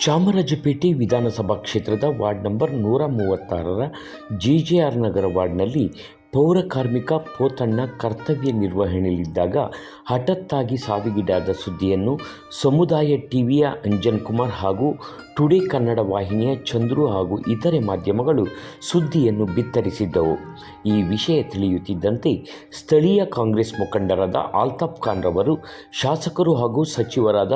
ಚಾಮರಾಜಪೇಟೆ ವಿಧಾನಸಭಾ ಕ್ಷೇತ್ರದ ward number ನೂರ ಮೂವತ್ತಾರರ ಜಿ ಜೆ ಆರ್ ನಗರ ವಾರ್ಡ್ನಲ್ಲಿ ಪೌರ ಕಾರ್ಮಿಕ ಪೋತಣ್ಣ ಕರ್ತವ್ಯ ನಿರ್ವಹಣೆಯಲ್ಲಿದ್ದಾಗ ಹಠತ್ತಾಗಿ ಸಾವಿಗೀಡಾದ ಸುದ್ದಿಯನ್ನು ಸಮುದಾಯ ಟಿವಿಯ ಅಂಜನ್ ಕುಮಾರ್ ಹಾಗೂ ಟುಡೇ ಕನ್ನಡ ವಾಹಿನಿಯ ಚಂದ್ರು ಹಾಗೂ ಇತರೆ ಮಾಧ್ಯಮಗಳು ಸುದ್ದಿಯನ್ನು ಬಿತ್ತರಿಸಿದ್ದವು. ಈ ವಿಷಯ ತಿಳಿಯುತ್ತಿದ್ದಂತೆ ಸ್ಥಳೀಯ ಕಾಂಗ್ರೆಸ್ ಮುಖಂಡರಾದ ಆಲ್ತಾಫ್ ಖಾನ್ ರವರು, ಶಾಸಕರು ಹಾಗೂ ಸಚಿವರಾದ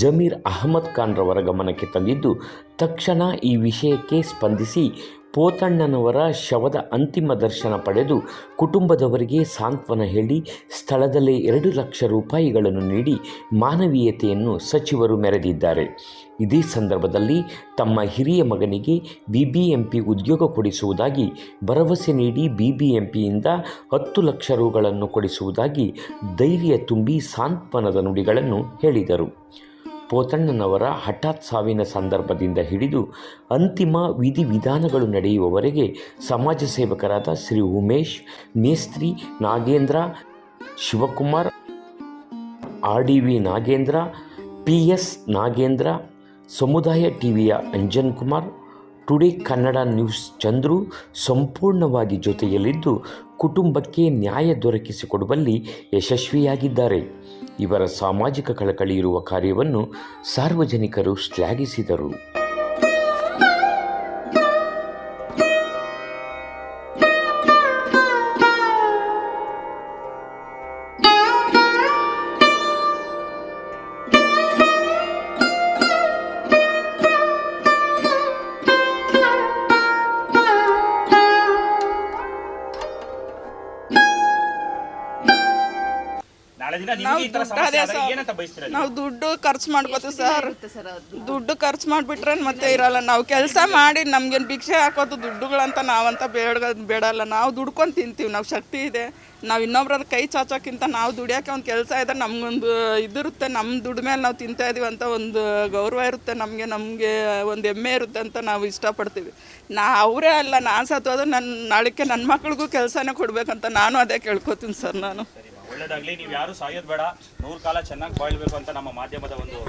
ಜಮೀರ್ ಅಹಮದ್ ಖಾನ್ ರವರ ಗಮನಕ್ಕೆ ತಂದಿದ್ದು, ತಕ್ಷಣ ಈ ವಿಷಯಕ್ಕೆ ಸ್ಪಂದಿಸಿ ಪೋತಣ್ಣನವರ ಶವದ ಅಂತಿಮ ದರ್ಶನ ಪಡೆದು ಕುಟುಂಬದವರಿಗೆ ಸಾಂತ್ವನ ಹೇಳಿ ಸ್ಥಳದಲ್ಲೇ ಎರಡು ಲಕ್ಷ ರೂಪಾಯಿಗಳನ್ನು ನೀಡಿ ಮಾನವೀಯತೆಯನ್ನು ಸಚಿವರು ಮೆರೆದಿದ್ದಾರೆ. ಇದೇ ಸಂದರ್ಭದಲ್ಲಿ ತಮ್ಮ ಹಿರಿಯ ಮಗನಿಗೆ ಬಿಬಿಎಂಪಿ ಉದ್ಯೋಗ ಕೊಡಿಸುವುದಾಗಿ ಭರವಸೆ ನೀಡಿ ಬಿಬಿಎಂಪಿಯಿಂದ ಹತ್ತು ಲಕ್ಷ ರುಗಳನ್ನು ಕೊಡಿಸುವುದಾಗಿ ಧೈರ್ಯ ತುಂಬಿ ಸಾಂತ್ವನದ ನುಡಿಗಳನ್ನು ಹೇಳಿದರು. ಪೋತಣ್ಣನವರ ಹಠಾತ್ ಸಾವಿನ ಸಂದರ್ಭದಿಂದ ಹಿಡಿದು ಅಂತಿಮ ವಿಧಿವಿಧಾನಗಳು ನಡೆಯುವವರೆಗೆ ಸಮಾಜ ಸೇವಕರಾದ Shri Umesh, Mestri Nagendra, Shivakumar R D V Nagendra P S Nagendra, ಸಮುದಾಯ ಟಿವಿಯ ಅಂಜನ್ ಕುಮಾರ್ ಟುಡೇ ಕನ್ನಡ ನ್ಯೂಸ್ ಚಂದ್ರು ಸಂಪೂರ್ಣವಾಗಿ ಜೊತೆಯಲ್ಲಿದ್ದು ಕುಟುಂಬಕ್ಕೆ ನ್ಯಾಯ ದೊರಕಿಸಿಕೊಡುವಲ್ಲಿ ಯಶಸ್ವಿಯಾಗಿದ್ದಾರೆ. ಇವರ ಸಾಮಾಜಿಕ ಕಳಕಳಿ ಇರುವ ಕಾರ್ಯವನ್ನು ಸಾರ್ವಜನಿಕರು ಶ್ಲಾಘಿಸಿದರು. ನಾವು ದುಡ್ಡು ಖರ್ಚು ಮಾಡ್ಕೋತೀವಿ ಸರ್. ದುಡ್ಡು ಖರ್ಚು ಮಾಡ್ಬಿಟ್ರೆ ಮತ್ತೆ ಇರಲ್ಲ. ನಾವು ಕೆಲಸ ಮಾಡಿ ನಮ್ಗೇನು ಭಿಕ್ಷೆ ಹಾಕೋದು ದುಡ್ಡುಗಳಂತ ನಾವಂತ ಬೇಡ ಬೇಡಲ್ಲ. ನಾವು ದುಡ್ಕೊಂಡು ತಿಂತೀವಿ ನಾವು ಶಕ್ತಿ ಇದೆ. ನಾವು ಇನ್ನೊಬ್ರದ ಕೈ ಚಾಚೋಕ್ಕಿಂತ ನಾವು ದುಡಿಯೋಕೆ ಒಂದು ಕೆಲಸ ಇದೆ ನಮಗೊಂದು ಇದಿರುತ್ತೆ. ನಮ್ಮ ದುಡ್ಡು ಮೇಲೆ ನಾವು ತಿಂತಾ ಇದೀವಿ ಅಂತ ಒಂದು ಗೌರವ ಇರುತ್ತೆ. ನಮಗೆ ನಮಗೆ ಒಂದು ಹೆಮ್ಮೆ ಇರುತ್ತೆ ಅಂತ ನಾವು ಇಷ್ಟಪಡ್ತೀವಿ. ನಾ ಅವರೇ ಅಲ್ಲ ನಾನು ಸತ್ತೋದು ನನ್ನ ನಾಳೆಕ್ಕೆ ನನ್ನ ಮಕ್ಳಿಗೂ ಕೆಲಸನೇ ಕೊಡಬೇಕಂತ ನಾನು ಅದೇ ಕೇಳ್ಕೊತೀನಿ ಸರ್ ನಾನು. ಒಳ್ಳೇದಾಗ್ಲಿ. ನೀವು ಯಾರು ಸಾಯೋದ್ ಬೇಡ. ನೂರ್ ಕಾಲ ಚೆನ್ನಾಗಿ ಬಾಳ್ಬೇಕು ಅಂತ ನಮ್ಮ ಮಾಧ್ಯಮದ ಒಂದು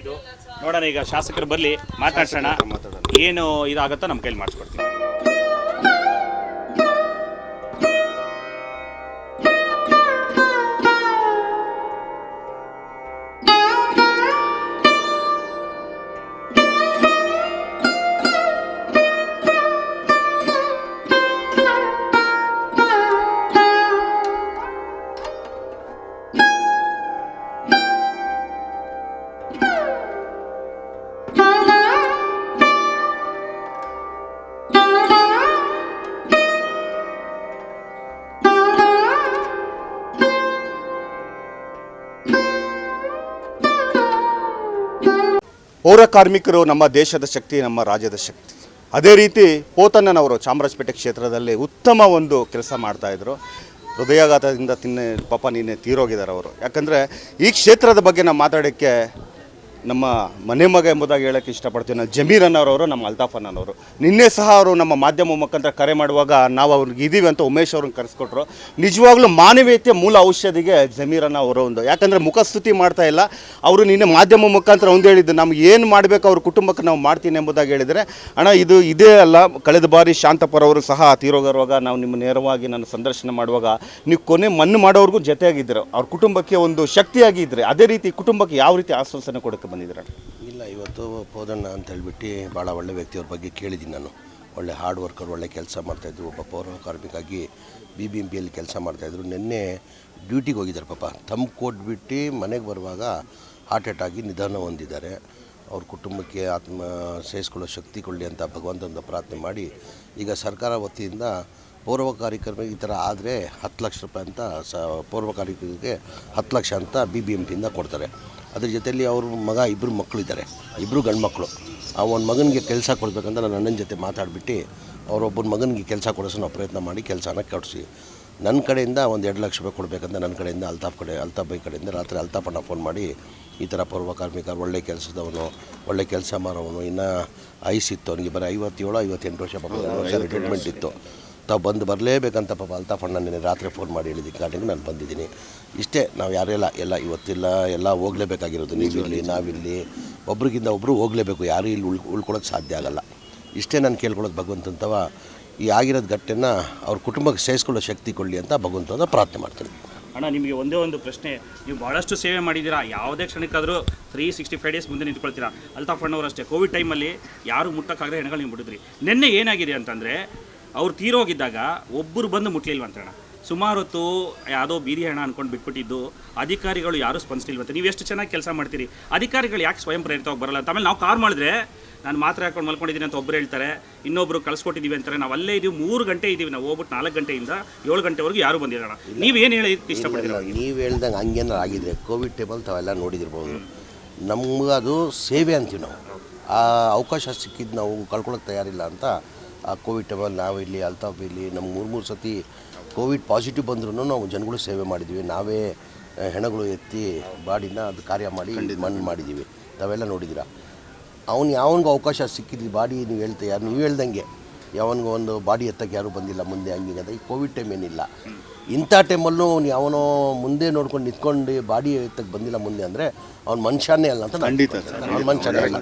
ಇದು. ನೋಡೋಣ ಈಗ ಶಾಸಕರು ಬರ್ಲಿ ಮಾತಾಡ್ಸೋಣ. ಏನು ಇದಾಗುತ್ತೋ ನಮ್ಮ ಕೈಲಿ ಮಾಡಿಸ್ಕೊಡ್ತೀವಿ ಪೌರ ಕಾರ್ಮಿಕರು ನಮ್ಮ ದೇಶದ ಶಕ್ತಿ, ನಮ್ಮ ರಾಜ್ಯದ ಶಕ್ತಿ. ಅದೇ ರೀತಿ ಪೋತಣ್ಣನವರು ಚಾಮರಾಜಪೇಟೆ ಕ್ಷೇತ್ರದಲ್ಲಿ ಉತ್ತಮ ಒಂದು ಕೆಲಸ ಮಾಡ್ತಾಯಿದ್ರು ಹೃದಯಾಘಾತದಿಂದ ತಿನ್ನೆ ಪಾಪ ನಿನ್ನೆ ತೀರೋಗಿದ್ದಾರೆ ಅವರು. ಯಾಕಂದರೆ ಈ ಕ್ಷೇತ್ರದ ಬಗ್ಗೆ ನಾವು ಮಾತಾಡೋಕ್ಕೆ ನಮ್ಮ ಮನೆ ಮಗ ಎಂಬುದಾಗಿ ಹೇಳಕ್ಕೆ ಇಷ್ಟಪಡ್ತೀವಿ ನಾನು ಜಮೀರ್ ಅನ್ನೋರವರು, ನಮ್ಮ ಅಲ್ತಾಫ್ ಅನ್ನೋರು ನಿನ್ನೆ ಸಹ ಅವರು ನಮ್ಮ ಮಾಧ್ಯಮ ಮುಖಾಂತರ ಕರೆ ಮಾಡುವಾಗ ನಾವು ಅವ್ರಿಗೆ ಇದ್ದೀವಿ ಅಂತ ಉಮೇಶ್ ಅವ್ರನ್ನ ಕರೆಸ್ಕೊಟ್ರು. ನಿಜವಾಗ್ಲೂ ಮಾನವೀಯತೆಯ ಮೂಲ ಔಷಧಿಗೆ ಜಮೀರ್ ಅನ್ನೋ ಅವರು ಒಂದು. ಯಾಕಂದರೆ ಮುಖಸ್ತುತಿ ಮಾಡ್ತಾ ಇಲ್ಲ. ಅವರು ನಿನ್ನೆ ಮಾಧ್ಯಮ ಮುಖಾಂತರ ಒಂದು ಹೇಳಿದ್ದು, ನಮ್ಗೆ ಏನು ಮಾಡಬೇಕು ಅವ್ರ ಕುಟುಂಬಕ್ಕೆ ನಾವು ಮಾಡ್ತೀನಿ ಎಂಬುದಾಗಿ ಹೇಳಿದರೆ, ಅಣ್ಣ, ಇದು ಇದೇ ಅಲ್ಲ. ಕಳೆದ ಬಾರಿ ಶಾಂತಪುರ ಅವರು ಸಹ ತೀರೋಗಿರುವಾಗ ನಾವು ನಿಮ್ಮ ನೇರವಾಗಿ ನಾನು ಸಂದರ್ಶನ ಮಾಡುವಾಗ ನೀವು ಕೊನೆ ಮಣ್ಣು ಮಾಡೋರ್ಗೂ ಜೊತೆಯಾಗಿದ್ದರು. ಅವ್ರ ಕುಟುಂಬಕ್ಕೆ ಒಂದು ಶಕ್ತಿಯಾಗಿ ಇದ್ದರೆ. ಅದೇ ರೀತಿ ಕುಟುಂಬಕ್ಕೆ ಯಾವ ರೀತಿ ಆಶ್ವಾಸನೆ ಕೊಡೋಕ್ಕೆ ಬಂದಿದ್ದೀರ? ಇಲ್ಲ, ಇವತ್ತು ಪೋದಣ್ಣ ಅಂತ ಹೇಳ್ಬಿಟ್ಟು ಭಾಳ ಒಳ್ಳೆ ವ್ಯಕ್ತಿಯವ್ರ ಬಗ್ಗೆ ಕೇಳಿದ್ದೀನಿ ನಾನು. ಒಳ್ಳೆ ಹಾರ್ಡ್ ವರ್ಕರ್ ಒಳ್ಳೆ ಕೆಲಸ ಮಾಡ್ತಾಯಿದ್ರು ಒಬ್ಬ ಪೌರ ಕಾರ್ಮಿಕಾಗಿ ಬಿ ಬಿ ಎಂ ಪಿಯಲ್ಲಿ ಕೆಲಸ ಮಾಡ್ತಾಯಿದ್ರು ನಿನ್ನೆ ಡ್ಯೂಟಿಗೆ ಹೋಗಿದ್ದಾರೆ ಪಾಪ. ತಮ್ಮ ಕೊಟ್ಬಿಟ್ಟು ಮನೆಗೆ ಬರುವಾಗ ಹಾರ್ಟ್ ಅಟ್ಯಾಗಿ ನಿಧನ ಹೊಂದಿದ್ದಾರೆ. ಅವ್ರ ಕುಟುಂಬಕ್ಕೆ ಆತ್ಮ, ಸೇರಿಸ್ಕೊಳ್ಳೋ ಶಕ್ತಿ ಕೊಡಲಿ ಅಂತ ಭಗವಂತನ ಪ್ರಾರ್ಥನೆ ಮಾಡಿ, ಈಗ ಸರ್ಕಾರ ವತಿಯಿಂದ ಪೌರವ ಕಾರ್ಯಕ್ರಮ ಈ ಥರ ಆದರೆ ಹತ್ತು ಲಕ್ಷ ರೂಪಾಯಿ ಅಂತ ಸ, ಪೌರವ ಕಾರ್ಯಕ್ರಮಕ್ಕೆ ಹತ್ತು ಲಕ್ಷ ಅಂತ ಬಿ ಬಿ ಎಂ ಪಿಯಿಂದ ಕೊಡ್ತಾರೆ. ಅದ್ರ ಜೊತೆಯಲ್ಲಿ ಅವ್ರ ಮಗ ಇಬ್ಬರು ಮಕ್ಕಳಿದ್ದಾರೆ. ಇಬ್ಬರು ಗಂಡು ಮಕ್ಕಳು ಆ ಒಂದು ಮಗನಿಗೆ ಕೆಲಸ ಕೊಡಬೇಕಂತ ನಾನು ಅಣ್ಣನ ಜೊತೆ ಮಾತಾಡಿಬಿಟ್ಟು ಅವರೊಬ್ಬನ ಮಗನಿಗೆ ಕೆಲಸ ಕೊಡಿಸೋ ನಾವು ಪ್ರಯತ್ನ ಮಾಡಿ ಕೆಲಸನ ಕೊಡಿಸಿ. ನನ್ನ ಕಡೆಯಿಂದ ಒಂದು ಎರಡು ಲಕ್ಷ ರೂಪಾಯಿ ಕೊಡಬೇಕಂತ ನನ್ನ ಕಡೆಯಿಂದ ಅಲ್ತಾಫ್ ಕಡೆ, ಅಲ್ತಾಫ್ ಬೈ ಕಡೆಯಿಂದ ರಾತ್ರಿ ಅಲ್ತಾಫಣ್ಣ ಫೋನ್ ಮಾಡಿ ಈ ಥರ ಪೂರ್ವ ಕಾರ್ಮಿಕ ಒಳ್ಳೆ ಕೆಲಸದವನು, ಒಳ್ಳೆ ಕೆಲಸ ಮಾಡೋವನು. ಇನ್ನು ಐಸ್ ಇತ್ತು ಅವನಿಗೆ, ಬರೀ ಐವತ್ತೇಳು, ಐವತ್ತೆಂಟು ವರ್ಷ ಟ್ರೀಟ್ಮೆಂಟ್ ಇತ್ತು. ತಾವು ಬಂದು ಬರಲೇಬೇಕಂತ ಪಾಪ ಅಲ್ತಾಫ್ ಅಣ್ಣ ನಿನ್ನೆ ರಾತ್ರಿ ಫೋನ್ ಮಾಡಿ ಹೇಳಿದ ಕಾರಣಕ್ಕೆ ನಾನು ಬಂದಿದ್ದೀನಿ. ಇಷ್ಟೇ ನಾವು ಯಾರೆಲ್ಲ ಎಲ್ಲ ಇವತ್ತಿಲ್ಲ ಎಲ್ಲ ಹೋಗಲೇಬೇಕಾಗಿರೋದು. ನೀವಿರಲಿ ನಾವಿರಲಿ ಒಬ್ರಿಗಿಂತ ಒಬ್ಬರು ಹೋಗಲೇಬೇಕು ಯಾರೂ ಇಲ್ಲಿ ಉಳ್ ಉಳ್ಕೊಳ್ಳೋಕೆ ಸಾಧ್ಯ ಆಗಲ್ಲ. ಇಷ್ಟೇ ನಾನು ಕೇಳ್ಕೊಳ್ಳೋದು ಭಗವಂತಂತವ ಈ ಆಗಿರೋದು ಗಟ್ಟೆನ ಅವ್ರ ಕುಟುಂಬಕ್ಕೆ ಸೇರಿಸ್ಕೊಳ್ಳೋ ಶಕ್ತಿ ಕೊಡಲಿ ಅಂತ ಭಗವಂತನ ಪ್ರಾರ್ಥನೆ ಮಾಡ್ತೀನಿ. ಅಣ್ಣ ನಿಮಗೆ ಒಂದೇ ಒಂದು ಪ್ರಶ್ನೆ. ನೀವು ಭಾಳಷ್ಟು ಸೇವೆ ಮಾಡಿದ್ದೀರಾ? ಯಾವುದೇ ಕ್ಷಣಕ್ಕಾದರೂ ತ್ರೀ ಸಿಕ್ಸ್ಟಿ ಫೈವ್ ಡೇಸ್ ಮುಂದೆ ನಿಂತ್ಕೊಳ್ತೀರಾ? ಅಲ್ತಾಫ್ ಅಣ್ಣವ್ರು ಅಷ್ಟೇ ಕೋವಿಡ್ ಟೈಮಲ್ಲಿ ಯಾರು ಮುಟ್ಟಕ್ಕಾಗದೆ ಹೆಣಗಳು ನೀವು ಬಿಡಿದ್ರಿ. ನಿನ್ನೆ ಏನಾಗಿದೆ ಅಂತಂದರೆ ಅವ್ರು ತೀರೋಗಿದ್ದಾಗ ಒಬ್ಬರು ಬಂದು ಮುಟ್ಲಿಲ್ವಂತ ಅಣ್ಣ ಸುಮಾರು ಹೊತ್ತು ಯಾವುದೋ ಬೀದಿ ಹಣ ಅಂದ್ಕೊಂಡು ಬಿಟ್ಬಿಟ್ಟಿದ್ದು ಅಧಿಕಾರಿಗಳು ಯಾರೂ ಸ್ಪಂದಿಸ್ಲಿಲ್ವಂತೆ ನೀವು ಎಷ್ಟು ಚೆನ್ನಾಗಿ ಕೆಲಸ ಮಾಡ್ತೀರಿ? ಅಧಿಕಾರಿಗಳು ಯಾಕೆ ಸ್ವಯಂ ಪ್ರೇರಿತವಾಗಿ ಬರಲ್ಲ ಅಂತ. ಆಮೇಲೆ ನಾವು ಕಾರ್ ಮಾಡಿದ್ರೆ ನಾನು ಮಾತ್ರೆ ಹಾಕೊಂಡು ಮಲ್ಕೊಂಡಿದ್ದೀನಿ ಅಂತ ಒಬ್ಬರು ಹೇಳ್ತಾರೆ ಇನ್ನೊಬ್ರು ಕಳ್ಸ್ಕೊಟ್ಟಿದ್ದೀವಿ ಅಂತಾರೆ. ನಾವು ಅಲ್ಲೇ ಇದೀವಿ ಮೂರು ಗಂಟೆ ಇದ್ದೀವಿ ನಾವು. ಹೋಗ್ಬಿಟ್ಟು ನಾಲ್ಕು ಗಂಟೆಯಿಂದ ಏಳು ಗಂಟೆವರೆಗೂ ಯಾರು ಬಂದಿರೋಣ ನೀವೇನು ಹೇಳಿ ಇಷ್ಟಪಡ್ತೀರ? ನೀವು ಹೇಳ್ದಂಗೆ ಹಂಗೇನಾರು ಆಗಿದೆ ಕೋವಿಡ್ ಟೇಬಲ್ ತಾವೆಲ್ಲ ನೋಡಿದಿರ್ಬೋದು. ನಮ್ಗೆ ಅದು ಸೇವೆ ಅಂತೀವಿ ನಾವು. ಆ ಅವಕಾಶ ಸಿಕ್ಕಿದ್ದು ನಾವು ಕಳ್ಕೊಳ್ಳೋಕೆ ತಯಾರಿಲ್ಲ ಅಂತ ಆ ಕೋವಿಡ್ ಟೈಮಲ್ಲಿ ನಾವು ಇಲ್ಲಿ ಅಲ್ತಾಫ್ ಇಲ್ಲಿ ನಮ್ಮ ಮೂರು ಮೂರು ಸತಿ ಕೋವಿಡ್ ಪಾಸಿಟಿವ್ ಬಂದ್ರೂ ನಾವು ಜನಗಳು ಸೇವೆ ಮಾಡಿದ್ವಿ ನಾವೇ ಹೆಣಗಳು ಎತ್ತಿ ಬಾಡಿನ ಅದು ಕಾರ್ಯ ಮಾಡಿ ಮಣ್ಣು ಮಾಡಿದ್ದೀವಿ. ತಾವೆಲ್ಲ ನೋಡಿದ್ದೀರಾ? ಅವ್ನು ಯಾವನಿಗೆ ಅವಕಾಶ ಸಿಕ್ಕಿದ್ವಿ ಬಾಡಿ ನೀವು ಹೇಳ್ತಾ ಯಾರು ನೀವು ಹೇಳ್ದಂಗೆ. ಯಾವನಿಗೂ ಒಂದು ಬಾಡಿ ಎತ್ತಕ್ಕೆ ಯಾರೂ ಬಂದಿಲ್ಲ ಮುಂದೆ ಹಂಗೆ ಅಂತ ಈ ಕೋವಿಡ್ ಟೈಮ್ ಏನಿಲ್ಲ. ಇಂಥ ಟೈಮಲ್ಲೂ ಅವ್ನು ಯಾವನೋ ಮುಂದೆ ನೋಡ್ಕೊಂಡು ನಿಂತ್ಕೊಂಡು ಬಾಡಿ ಎತ್ತಕ್ಕೆ ಬಂದಿಲ್ಲ ಮುಂದೆ ಅಂದರೆ ಅವ್ನು ಮನುಷ್ಯನೇ ಅಲ್ಲ ಅಂತ ಖಂಡಿತ ಅವ್ನು ಮನುಷ್ಯನೇ ಅಲ್ಲ.